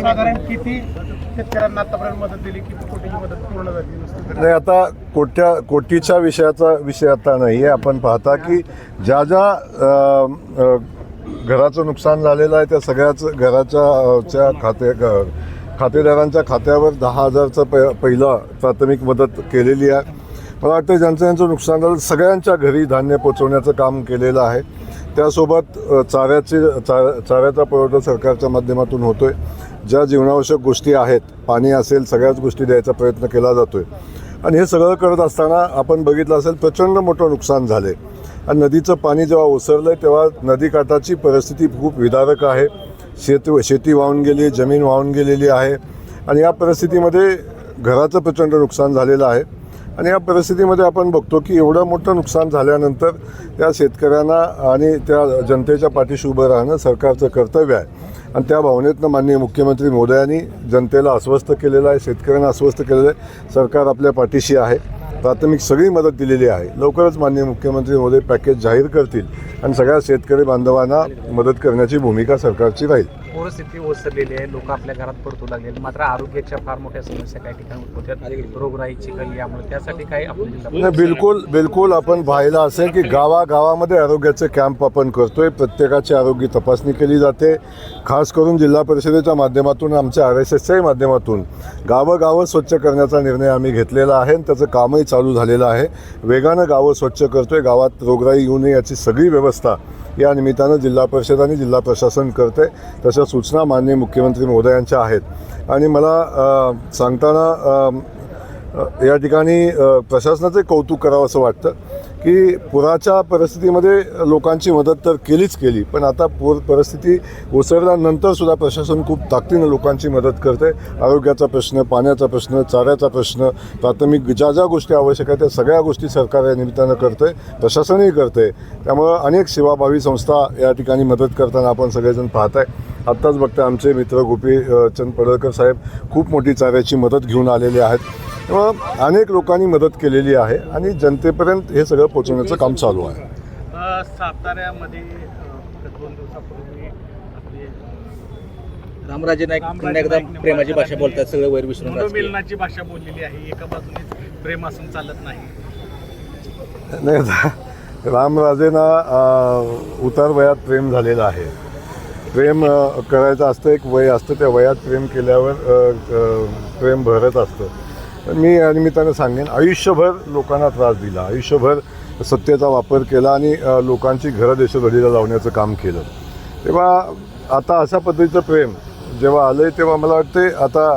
साधारण किती शेतकऱ्यांना आतापर्यंत मदत दिली? किती कोटीची मदत पूर्ण झाली नुसतं नाही आता कोट्या कोटीच्या विषयाचा विषय आता नाही आहे. आपण पाहता की ज्या ज्या घराचं नुकसान झालेलं आहे त्या सगळ्याच घराच्या खाते खातेदारांच्या खात्यावर दहा हजारचं प पहिला प्राथमिक मदत केलेली आहे. मला वाटतं ज्यांचं ज्यांचं नुकसान झालं सगळ्यांच्या घरी धान्य पोचवण्याचं काम केलेलं आहे. त्यासोबत चाऱ्याचे चा चाऱ्याचा पुरवठा सरकारच्या माध्यमातून होतोय. ज्या जीवनावश्यक गोष्टी आहेत पाणी असेल सगळ्याच गोष्टी द्यायचा प्रयत्न केला जातोय. आणि हे सगळं करत असताना आपण बघितलं असेल प्रचंड मोठं नुकसान झाले आणि नदीचं पाणी जेव्हा ओसरलं आहे तेव्हा नदीकाठाची परिस्थिती खूप विदारक आहे. शेत शेती वाहून गेली जमीन वाहून गेलेली आहे. आणि या परिस्थितीमध्ये घराचं प्रचंड नुकसान झालेलं आहे. आणि या परिस्थितीमध्ये आपण बघतो की एवढं मोठं नुकसान झाल्यानंतर त्या शेतकऱ्यांना आणि त्या जनतेच्या पाठीशी उभं राहणं सरकारचं कर्तव्य आहे. आणि त्या भावनेतनं माननीय मुख्यमंत्री मोदयांनी जनतेला अस्वस्थ केलेलं आहे शेतकऱ्यांना अस्वस्थ केलेलं आहे. सरकार आपल्या पाठीशी आहे. प्राथमिक सगळी मदत दिलेली आहे. लवकरच माननीय मुख्यमंत्री मोदी पॅकेज जाहीर करतील आणि सगळ्या शेतकरी बांधवांना मदत करण्याची भूमिका सरकारची राहील. पूरस्थिती ओसरलेली आहे. लोक आपल्या घरात पडतू लागले मात्र आरोग्याच्या फार मोठ्या समस्या काही ठिकाणी होत्या. रोगराईची काही यामुळे त्यासाठी काही आपण बिलकुल बिलकुल आपण पाहिलं असेल की गावागावामध्ये आरोग्याचे कॅम्प आपण करतोय. प्रत्येकाची आरोग्य तपासणी केली जाते. खास करून जिल्हा परिषदेच्या माध्यमातून आमच्या आर एस एसच्याही माध्यमातून. गावं गावं स्वच्छ करण्याचा निर्णय आम्ही घेतलेला आहे आणि त्याचं कामही चालू झालेलं आहे. वेगानं गावं स्वच्छ करतोय. गावात रोगराई येऊ नये याची सगळी व्यवस्था या निमित्तानं जिल्हा परिषद आणि जिल्हा प्रशासन करते. तशा सूचना माननीय मुख्यमंत्री महोदयांच्या आहेत. आणि मला सांगताना या ठिकाणी प्रशासनाचे कौतुक करावं असं वाटतं की पुराच्या परिस्थितीमध्ये लोकांची मदत तर केलीच केली पण आता पूर परिस्थिती ओसरल्यानंतर सुद्धा प्रशासन खूप ताकदीनं लोकांची मदत करते आरोग्याचा प्रश्न पाण्याचा प्रश्न चाऱ्याचा प्रश्न प्राथमिक ज्या ज्या गोष्टी आवश्यक आहेत त्या सगळ्या गोष्टी सरकार या निमित्तानं करते प्रशासनही करते त्यामुळं अनेक सेवाभावी संस्था या ठिकाणी मदत करताना आपण सगळेजण पाहत आहे आत्ताच बघता आमचे मित्र गोपी चंद पडळकर साहेब खूप मोठी चाऱ्याची मदत घेऊन आलेले आहेत. तेव्हा अनेक लोकांनी मदत केलेली आहे आणि जनतेपर्यंत हे सगळं पोहोचवण्याचं काम चालू आहे. साताऱ्यामध्ये दोन दिवसापूर्वी आपली रामराजे नाईक पुन्हा एकदा प्रेमाची भाषा बोलतात सगळं वैर विसरून. मनोमिलनाची भाषा बोललेली आहे? एका बाजूने प्रेम असून चालत नाही. रामराजेंना अ, उतार वयात प्रेम झालेलं आहे. प्रेम करायचं असतं एक वय असतं त्या वयात प्रेम केल्यावर प्रेम भरत असतं. मी या निमित्तानं सांगेन आयुष्यभर लोकांना त्रास दिला आयुष्यभर सत्तेचा वापर केला आणि लोकांची घरं देशोधडीला लावण्याचं काम केलं. तेव्हा आता अशा पद्धतीचं प्रेम जेव्हा आलं आहे तेव्हा मला वाटते आता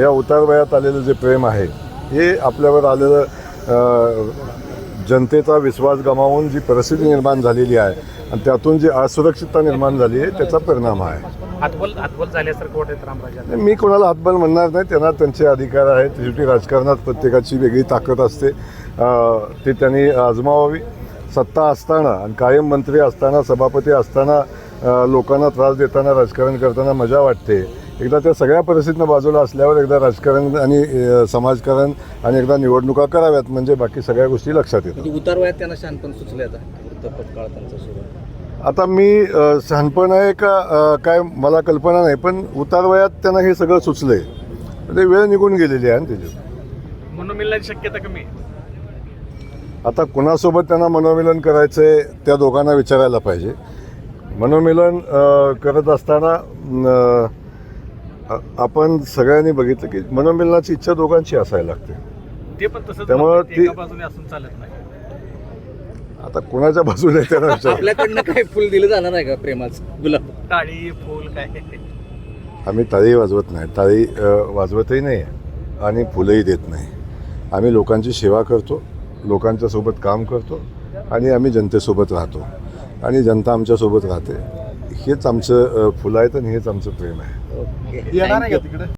या उतार वयात आलेलं जे प्रेम आहे हे आपल्यावर आलेलं जनतेचा विश्वास गमावून जी परिस्थिती निर्माण झालेली आहे आणि त्यातून जी असुरक्षितता निर्माण झाली आहे त्याचा परिणाम आहे. हातबल हातबल झाल्यासारखं वाटत रामराजांना मी कोणाला हातबल म्हणणार नाही. त्यांना त्यांचे अधिकार आहेत. शेवटी राजकारणात प्रत्येकाची वेगळी ताकद असते. ती त्यांनी आजमावावी. सत्ता असताना आणि कायम मंत्री असताना सभापती असताना लोकांना त्रास देताना राजकारण करताना मजा वाटते. एकदा त्या सगळ्या परिस्थितीनं बाजूला असल्यावर एकदा राजकारण आणि समाजकारण आणि एकदा निवडणुका कराव्यात. म्हणजे बाकी सगळ्या गोष्टी लक्षात येतात. म्हणजे उतार वयात त्यांना शानपण सुचले आता मी शहाणपण आहे का काय मला कल्पना नाही पण उतार वयात त्यांना हे सगळं सुचलंय. ते वेळ निघून गेलेली आहे ना त्याची मनोमिलनाची शक्यता कमी आहे. आता कुणासोबत त्यांना मनोमिलन करायचं आहे त्या दोघांना विचारायला पाहिजे. मनोमिलन करत असताना आपण सगळ्यांनी बघितलं की मनोमिलनाची इच्छा दोघांची असायला लागते. ते पण तसंच त्यामुळं ती- एका बाजूने असून चालत नाही आता कुणाच्या बाजूने विचार आपल्याकडनं काय फुल दिलं जाणार आहे का प्रेमाचं? गुलाब. टाळी फूल काय? आम्ही टाळी वाजवत नाही. टाळी वाजवतही नाही आणि फुलंही देत नाही. आम्ही लोकांची सेवा करतो लोकांच्यासोबत काम करतो आणि आम्ही जनतेसोबत राहतो. आणि जनता आमच्यासोबत राहते. हेच आमचं फुलं आहेत आणि हेच आमचं प्रेम आहे. ओके. येणार आहे का. तिकडे?